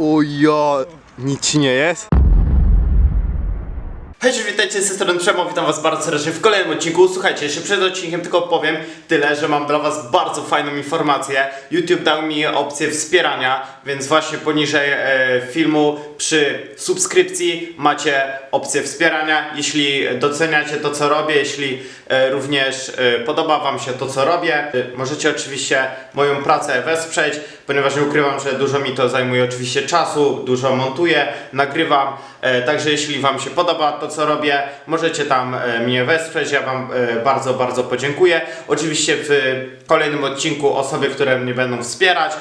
Ojo, nic ci nie jest? Hej, witajcie z tej strony Przemo, witam was bardzo serdecznie w kolejnym odcinku. Słuchajcie, jeszcze przed odcinkiem tylko powiem tyle, że mam dla was bardzo fajną informację. YouTube dał mi opcję wspierania, więc właśnie poniżej e, filmu przy subskrypcji macie opcję wspierania. Jeśli doceniacie to co robię, jeśli e, również e, podoba wam się to co robię, możecie oczywiście moją pracę wesprzeć, ponieważ nie ukrywam, że dużo mi to zajmuje oczywiście czasu, dużo montuję, nagrywam. Także jeśli Wam się podoba to, co robię, możecie tam mnie wesprzeć. Ja Wam bardzo, bardzo podziękuję. Oczywiście w kolejnym odcinku osoby, które mnie będą wspierać,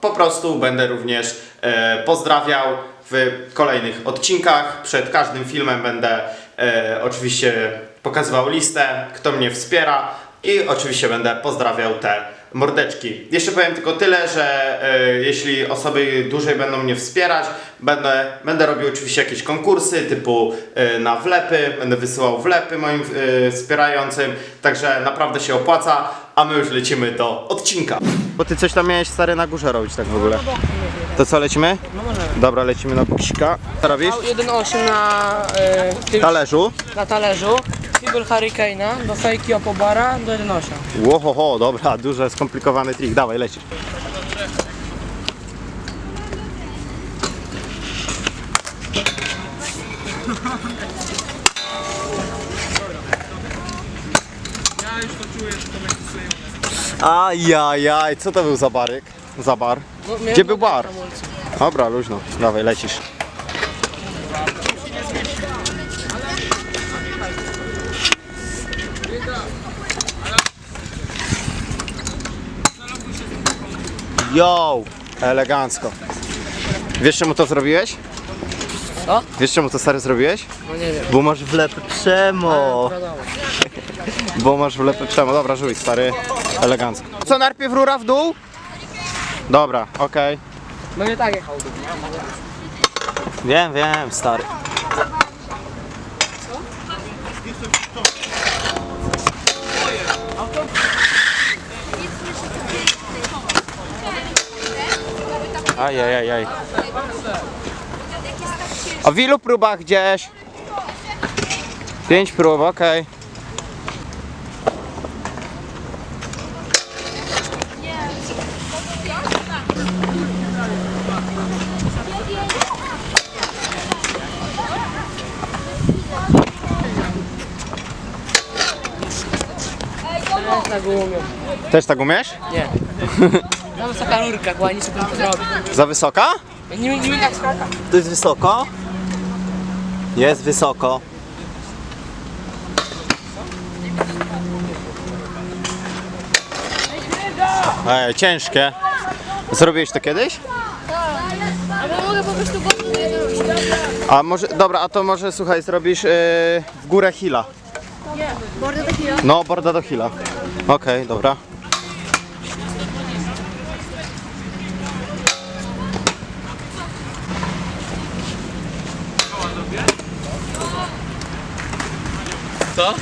po prostu będę również e, pozdrawiał w kolejnych odcinkach. Przed każdym filmem będę e, oczywiście pokazywał listę, kto mnie wspiera i oczywiście będę pozdrawiał te mordeczki. Jeszcze powiem tylko tyle, że e, jeśli osoby dłużej będą mnie wspierać, będę, będę robił oczywiście jakieś konkursy typu e, na wlepy, będę wysyłał wlepy moim e, wspierającym, także naprawdę się opłaca, a my już lecimy do odcinka. Bo ty coś tam miałeś stary na górze robić tak w ogóle. To co, lecimy? No możemy. Dobra, lecimy na buksika. Co robisz? Dał 1.8 na, e, tym, Talerzu. na talerzu. Fibel Hurricane'a do fejki Opobara do 1.8. Łohoho, dobra, duży, skomplikowany trik. Dawaj, lecisz. Ajajaj, co to był za baryk? Za bar? No, miałem Gdzie był bar? Dobra, luźno. Dawaj, lecisz. Yo! Elegancko. Wiesz czemu to zrobiłeś? Co? Wiesz czemu to stary zrobiłeś? No nie wiem. Bo masz wlepy przemo. Wiadomo. Bo masz wlepy przemo. Dobra, żuj stary. Elegancko. Co, najpierw rura w dół? Dobra, okej. No nie tak jechał. Wiem, wiem, stary. Ajajajaj. A w ilu próbach gdzieś? Pięć prób, okej. Ja tak. Też tak umiesz? Nie. Jest taka rurka, bo nic sobie nie zrobi. Za wysoka? Nie nie wiem jak skaka. To jest wysoko? Jest wysoko. Ej, ciężkie. Zrobiłeś to kiedyś? Ale mogę po prostu go nie robić. A może, dobra, a to może słuchaj, zrobisz yy, w górę hila. Bordo takiego. No, borda do hila. Okej, dobra. Co?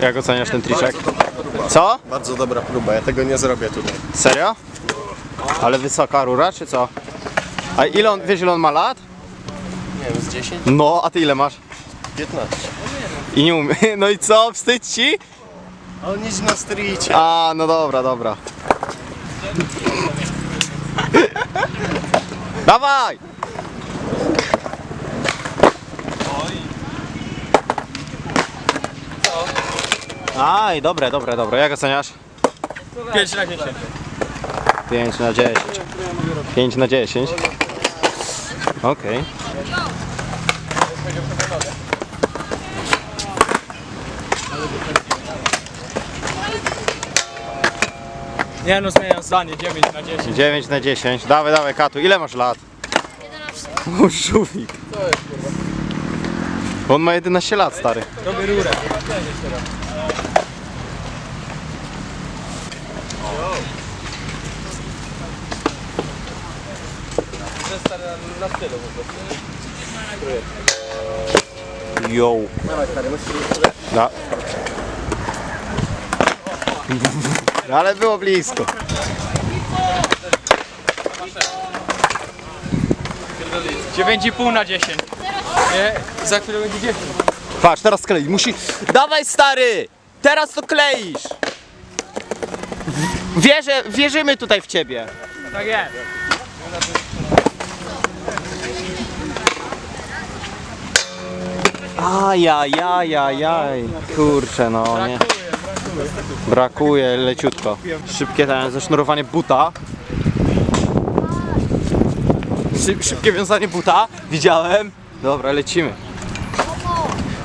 Jak oceniasz ten triczek? Co? Bardzo dobra próba, ja tego nie zrobię tutaj. Serio? Ale wysoka rura, czy co? A ile on, wiesz ile on ma lat? Nie wiem, z 10? No, a ty ile masz? 15. I nie umie. No i co? Wstydź ci? A on jeździ na streetie. A, no dobra, dobra. Dawaj! Aj, dobre, dobre, dobre. Jak oceniasz? 5 na 10. 5 na 10. 5 na 10. Okej. Nie no, zmieniam zdanie, 9 na 10. 9 na 10. Dawaj, dawaj, Katu. Ile masz lat? 11. O, żółwik. On ma 11 lat, stary. Robię rurę. Yo. Da. Ale było blisko. Dziewięć i pół na 10. Nie, za chwilę będzie 10. Patrz, teraz klei. Musi. Dawaj stary! Teraz to kleisz! Wierzę, wierzymy tutaj w ciebie. Tak jest. Ajajajajaj. Kurczę, no nie. Brakuje leciutko. Szybkie ten, zasznurowanie buta. Szyb, szybkie wiązanie buta. Widziałem. Dobra, lecimy.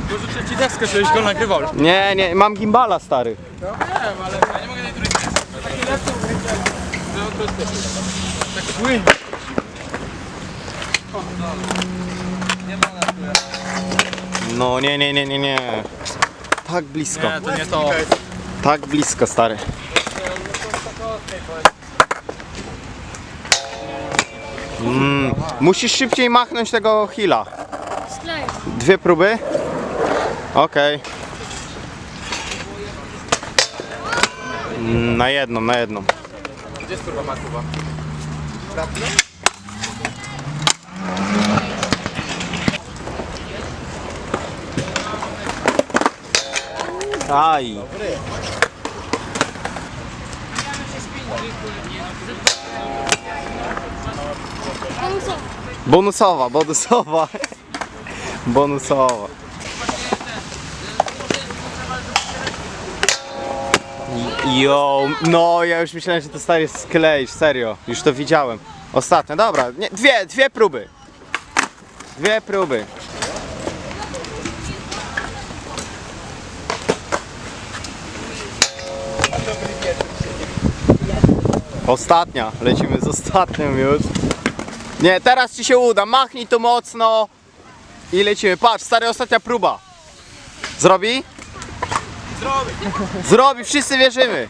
Pożyczę ci deskę, żebyś go nagrywał. Nie, nie, mam gimbala stary. Nie wiem, ale ja nie mogę tej drugiej Taki laptop Taki płyn. No nie, nie, nie, nie, nie. Tak blisko. Nie, to nie to. Tak blisko, stary. Mm, musisz szybciej machnąć tego hila. Dwie próby? Okej. Mm, Na jedną, na jedną. Gdzie jest kurwa Makuba? Aj. Bonusowa, bonusowa. Bonusowa. Jo, no ja już myślałem, że to stary skleisz, serio. Już to widziałem. Ostatnio, dobra, nie, dwie, dwie próby. Dwie próby. Ostatnia, lecimy z ostatnią już. Nie, teraz ci się uda, machnij tu mocno i lecimy. Patrz, stary, ostatnia próba. Zrobi? Zrobi. Zrobi, wszyscy wierzymy.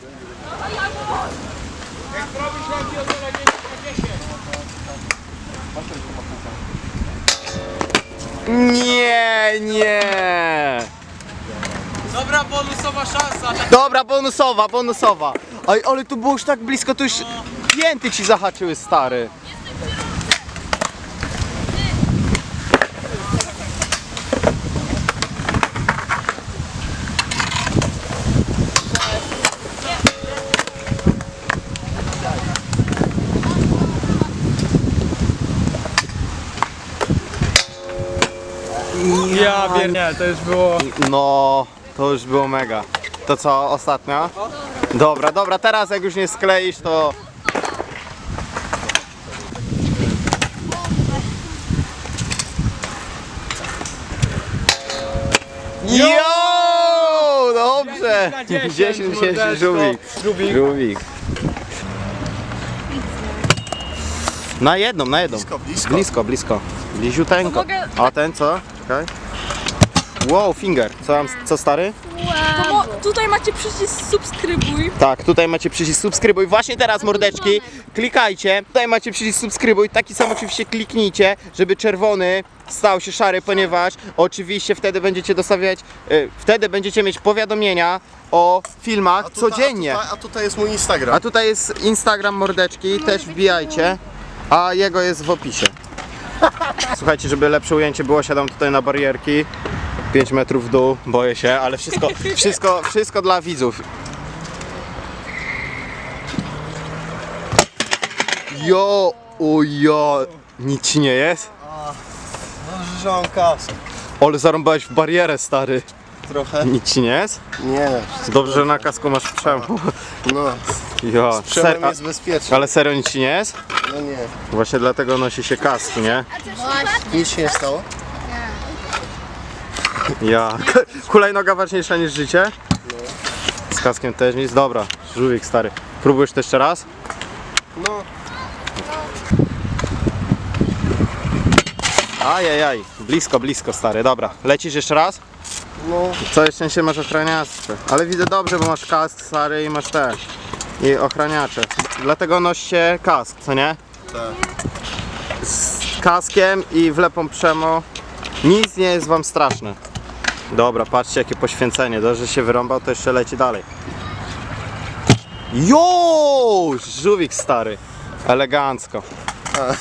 Nie, nie. Dobra, bonusowa szansa. Dobra, bonusowa, bonusowa. Oj, ale tu było już tak blisko, tu już pięty ci zahaczyły, stary. Ja wiem, nie, to już było. No, to już było mega. To co, ostatnia? Dobra, dobra, teraz jak już nie skleisz, to... Jo! Dobrze! 10 10 10 mordeczko. żółwik. Żółwik. Żółwik. Na jedną, na jedną. Blisko, blisko. Blisko, blisko. Bliziuteńko. To mogę- A ten co? Czekaj. Wow, finger. Co, mam, co stary? Mo- tutaj macie przycisk subskrybuj. Tak, tutaj macie przycisk subskrybuj. Właśnie teraz, mordeczki, klikajcie. Tutaj macie przycisk subskrybuj. Taki sam oczywiście kliknijcie, żeby czerwony stał się szary, ponieważ oczywiście wtedy będziecie dostawiać, y, wtedy będziecie mieć powiadomienia o filmach A tutaj- codziennie. A tutaj, a tutaj jest mój Instagram. A tutaj jest Instagram mordeczki, też wbijajcie, a jego jest w opisie. Słuchajcie, żeby lepsze ujęcie było, siadam tutaj na barierki. 5 metrów w dół, boję się, ale wszystko, wszystko, wszystko dla widzów. Jo, ujo, nic ci nie jest? Dobrze, że mam kask. Ale zarąbałeś w barierę, stary. Trochę. Nic ci nie jest? Nie, Dobrze, że na kasku masz przemu. no. Jo, Przemem ser, a, jest bezpieczny. ale serio nic ci nie jest? No nie. Właśnie dlatego nosi się kask, nie? Nic się nie stało? Ja. Hulajnoga ważniejsza niż życie? Z kaskiem też nic. Dobra, żółwik stary. Próbujesz to jeszcze raz? No. Ajajaj, blisko, blisko stary. Dobra, lecisz jeszcze raz? No. Całe szczęście masz ochraniacze. Ale widzę dobrze, bo masz kask stary i masz te. I ochraniacze. Dlatego noście kask, co nie? Tak. Z kaskiem i wlepą przemo. Nic nie jest wam straszne. Dobra, patrzcie jakie poświęcenie. Dobrze, że się wyrąbał, to jeszcze leci dalej. Jo, żółwik stary. Elegancko. A,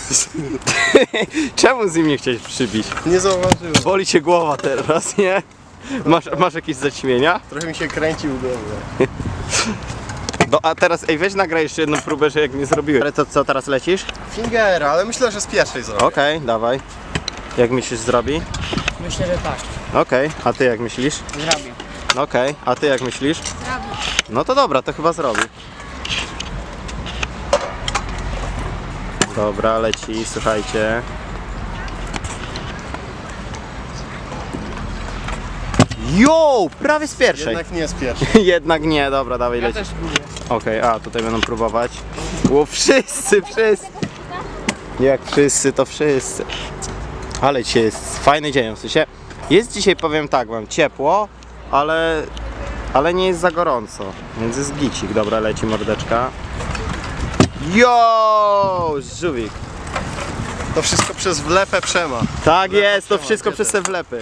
Czemu z nim nie chciałeś przybić? nie zauważyłem. Boli cię głowa teraz, nie? Masz, masz jakieś zaćmienia? Trochę mi się kręci w głowie. No a teraz, ej, weź nagraj jeszcze jedną próbę, że jak nie zrobiłem. Ale to co, teraz lecisz? Fingera, ale myślę, że z pierwszej zrobię. Okej, dawaj. Jak myślisz zrobi? Myślę, że tak. Okej, a ty jak myślisz? Zrobię. Okej, a ty jak myślisz? No to dobra, to chyba zrobi. Dobra, leci, słuchajcie. Jo, prawie z pierwszej. Jednak nie z pierwszej. Jednak nie, dobra, dawaj Ja leci. też spróbuję. Okej, a tutaj będą próbować. Ło, wszyscy, wszyscy. Jak wszyscy, to wszyscy. Ale dzisiaj jest fajny dzień, w sensie jest dzisiaj, powiem tak wam, ciepło, ale, ale nie jest za gorąco, więc jest gicik. Dobra, leci mordeczka. Jo, żółwik. To wszystko przez wlepę przema. Tak jest, to wszystko przez te wlepy.